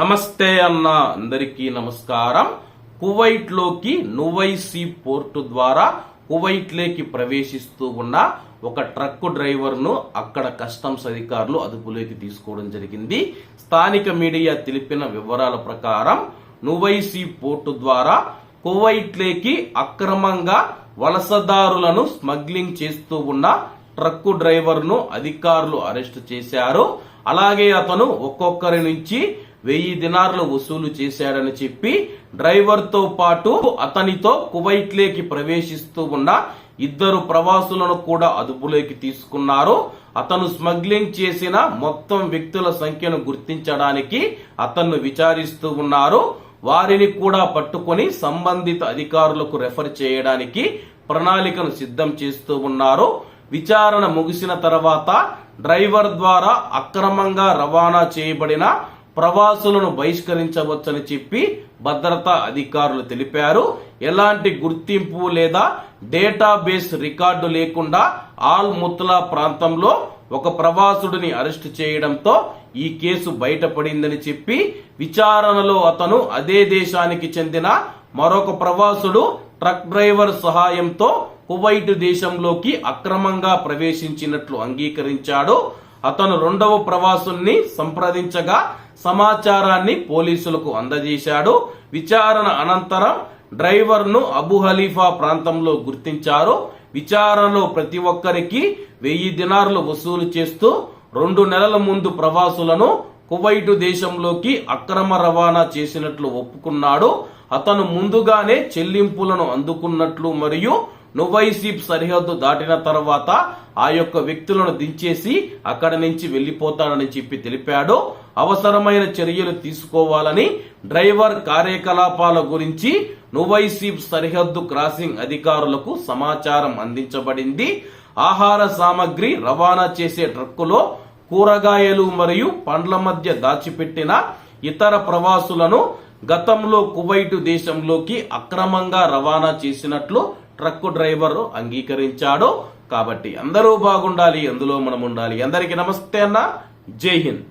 నమస్తే అన్న అందరికీ నమస్కారం. కువైట్లోకి నువైసీ పోర్టు ద్వారా కువైట్ లేకి ప్రవేశిస్తూ ఉన్న ఒక ట్రక్ డ్రైవర్ను అక్కడ కస్టమ్స్ అధికారులు అదుపులోకి తీసుకోవడం జరిగింది. స్థానిక మీడియా తెలిపిన వివరాల ప్రకారం నువైసీ పోర్టు ద్వారా కువైట్ లేకి అక్రమంగా వలసదారులను స్మగ్లింగ్ చేస్తూ ఉన్న ట్రక్కు డ్రైవర్ను అధికారులు అరెస్టు చేశారు. అలాగే అతను ఒక్కొక్కరి నుంచి వెయ్యి దినార్లు వసూలు చేశాడని చెప్పి డ్రైవర్తో పాటు అతనితో కువైట్లేకి ప్రవేశిస్తూ ఉన్న ఇద్దరు ప్రవాసులను కూడా అదుపులోకి తీసుకున్నారు. అతను స్మగ్లింగ్ చేసిన మొత్తం వ్యక్తుల సంఖ్యను గుర్తించడానికి అతన్ని విచారిస్తూ ఉన్నారు. వారిని కూడా పట్టుకొని సంబంధిత అధికారులకు రెఫర్ చేయడానికి ప్రణాళికను సిద్ధం చేస్తూ ఉన్నారు. విచారణ ముగిసిన తర్వాత డ్రైవర్ ద్వారా అక్రమంగా రవాణా చేయబడిన ప్రవాసులను బహిష్కరించవచ్చని చెప్పి భద్రతా అధికారులు తెలిపారు. ఎలాంటి గుర్తింపు లేదా డేటాబేస్ రికార్డు లేకుండా ఆల్ ముత్లా ప్రాంతంలో ఒక ప్రవాసుడిని అరెస్టు చేయడంతో ఈ కేసు బయటపడిందని చెప్పి విచారణలో అతను అదే దేశానికి చెందిన మరొక ప్రవాసుడు ట్రక్ డ్రైవర్ సహాయంతో కువైట్ దేశంలోకి అక్రమంగా ప్రవేశించినట్లు అంగీకరించాడు. అతను రెండవ ప్రవాసుని సంప్రదించగా సమాచారాన్ని పోలీసులకు అందజేశాడు. విచారణ అనంతరం డ్రైవర్ను అబు హలీఫా ప్రాంతంలో గుర్తించారు. విచారణలో ప్రతి ఒక్కరికి వెయ్యి దినార్లు వసూలు చేస్తూ రెండు నెలల ముందు ప్రవాసులను కువైటు దేశంలోకి అక్రమ రవాణా చేసినట్లు ఒప్పుకున్నాడు. అతను ముందుగానే చెల్లింపులను అందుకున్నట్లు మరియు నువైసీప్ సరిహద్దు దాటిన తర్వాత ఆ యొక్క వ్యక్తులను దించేసి అక్కడ నుంచి వెళ్ళిపోతాడని చెప్పి తెలిపాడు. అవసరమైన చర్యలు తీసుకోవాలని డ్రైవర్ కార్యకలాపాల గురించి నువైసీప్ సరిహద్దు క్రాసింగ్ అధికారులకు సమాచారం అందించబడింది. ఆహార సామగ్రి రవాణా చేసే ట్రక్కులో కూరగాయలు మరియు పండ్ల మధ్య దాచిపెట్టిన ఇతర ప్రవాసులను గతంలో కువైటు దేశంలోకి అక్రమంగా రవాణా చేసినట్లు ట్రక్కు డ్రైవర్ అంగీకరించాడు. కాబట్టి అందరూ బాగుండాలి అందులో మనం ఉండాలి అందరికీ నమస్తే అన్న. జై హింద్.